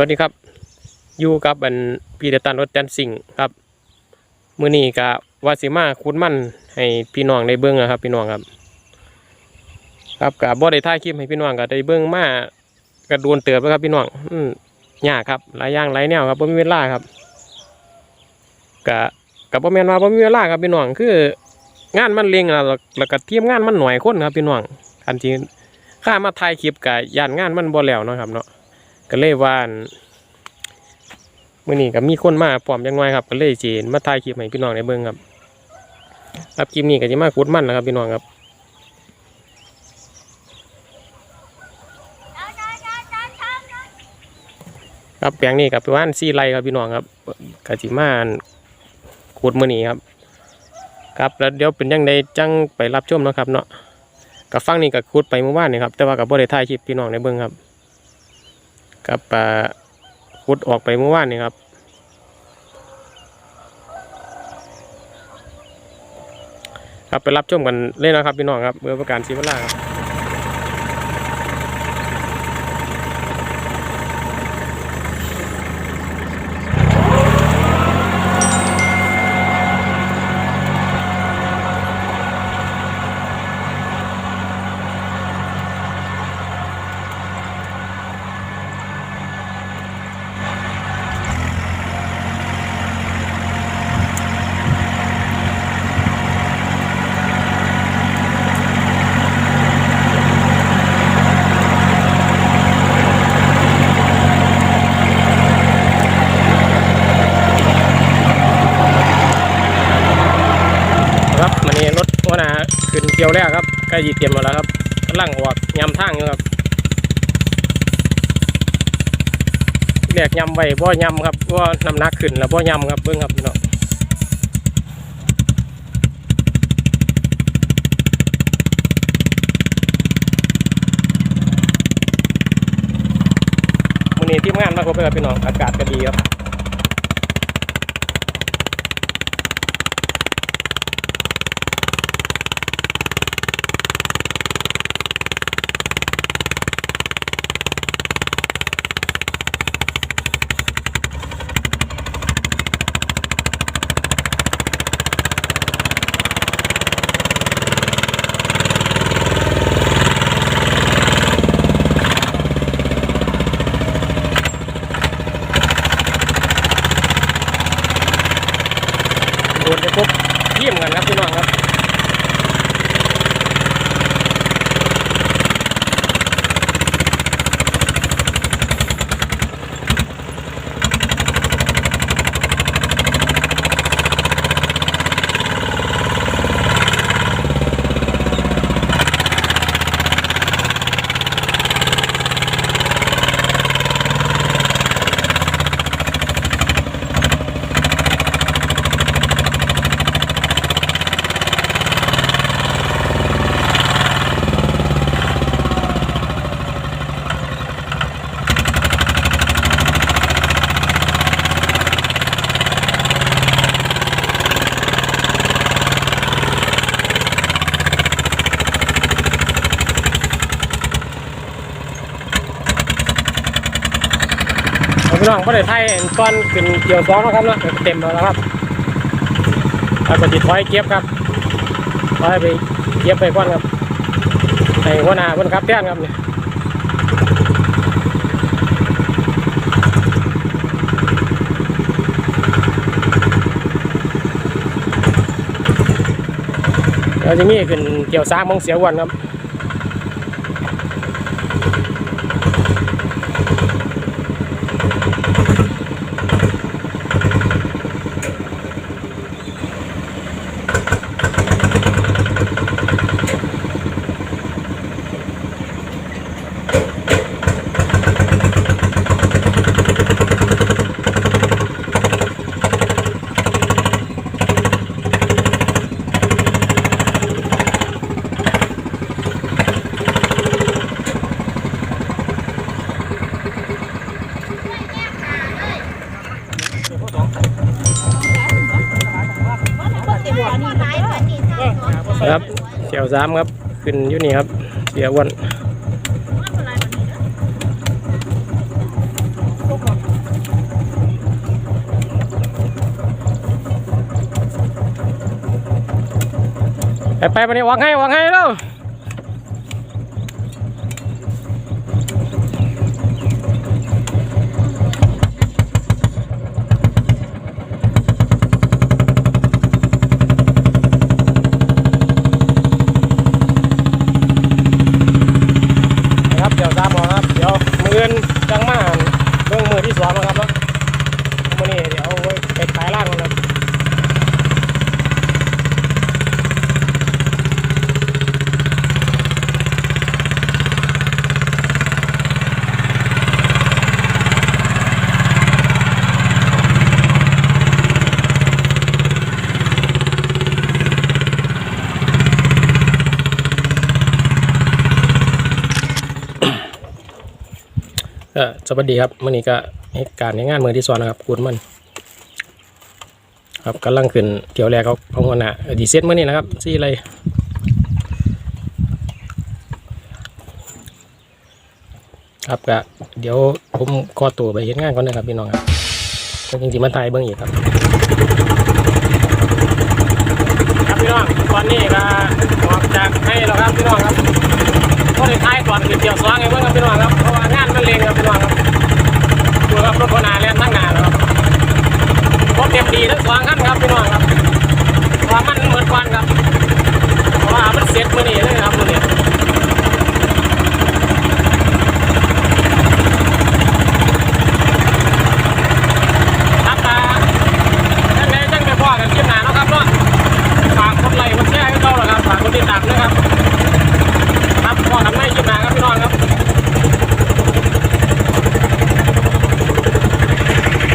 วัสดีครับอยู่กับอันพีเดตันรถจันสิงครับมือนี้ก็ว่าสิมาคุดมันให้พี่น้องได้เบิ่งนะครับ พี่น้องครับ ครับก็บ่ได้ถ่ายคลิปให้พี่น้องก็ได้เบิ่งมากระโดนเติบแล้วครับพี่น้องอืมยากครับหลายอย่างหลายแนวครับบ่มีเวลาครับก็ก็บ่แม่นว่าบ่มีเวลาครับพี่น้องคือ งานมันเร่งแล้วแล้วก็ทีมงานมันหน่อยคนครับพี่น้องคันที่ข้ามาถ่ายคลิปก็ย่านงานมันบ่แล้วเนาะครับเนาะ ก็เลยว่านมื่อนี้ก็มีคนมาพร้อมจังน้อยครับก็เลยจีนมาถ่ายคลิปให้พี่น้องได้เบิ่งครับครับคลิปนี้ก็จะมาขุดมันนะครับพี่น้องครับครับแปลงนี้กับประมาณสี่ไร่ครับพี่น้องครับก็จิมานขุดมือนี้ครับ ครับแล้วเดี๋ยวเป็นยังไงจังไปรับชมนะครับเนาะกับฟังนี่ก็ขุดไปเมื่อวานนี่ครับแต่ว่ากับบ่ได้ถ่ายคลิปพี่น้องได้เบิ่งครับ กับปลาขุดออกไปเมื่อวานนี่ครับ ครับไปรับชมกันเล่นนะครับพี่น้องครับเมื่อประการชีวล่าครับมันนี้รถหัวหน้าขึ้นเกี่ยวแล้วครับใกล้ยีเตรียมมาแล้วครับกำลังออกยำทางอยู่ครับเรียกยำไว้บ่ยำครับว่าน้ำหนักขึ้นแล้วบ่ยำครับเบิ่งครับพี่น้องวันนี้ทีมงานมาครบเลยครับพี่น้องอากาศก็ดีครับ โดนจะพบเยี่ยมกันครับพี่น้องครับ พี่น้องก็ได้ไทยตอนขึ้นเกี่ยวสองแล้วครับเนาะเต็มแล้วนะครับแล้วก็จิตถอยเก็บครับถอยไปเก็บไปก่อนครับให้หัวหน้าคนขับแทนครับเนี่ยเดี๋ยวจะมีขึ้นเกี่ยวสามโมงเสียวันครับ สามครับ ขึ้นอยู่นี่ครับ เสียวันไปไปวันนี้วางให้วางให้แล้ว ยวมืออื่นจังมาเรื่องมือที่สองนะครับเนาะมือนี้เดี๋ยวเอาไว้ไปขายล่างนะครับ ก็สวัสดีครับมื่อนี้ก็เหตุการณ์ในงานมือที่สองนะครับคุณมัน ครับกำลังขึ้นเที่ยวแรกเขาของหัวน้าดีเซ็ตมื่อนี้นะครับซี่อะไรครับก็เดี๋ยวผมขอตัวไปเห็นงานก่อนนะครับพี่น้องครับก็จริงๆมาถ่ายเบื้องอีกครับครับพี่น้องตอนนี้ก็ออกจากให้แล้วครับพี่น้องครับก็ได้ท้ายก่อนขึ้นเที่ยวสองครับ เองครับพี่น้องครับดูครับรถโคนาแล่นตั้งนานแล้วครับรถเต็มดีทั้งสองขั้นครับพี่น้องครับว่ามันเหมือนควันครับว่ามันเสร็จมื่อนี้เลยครับ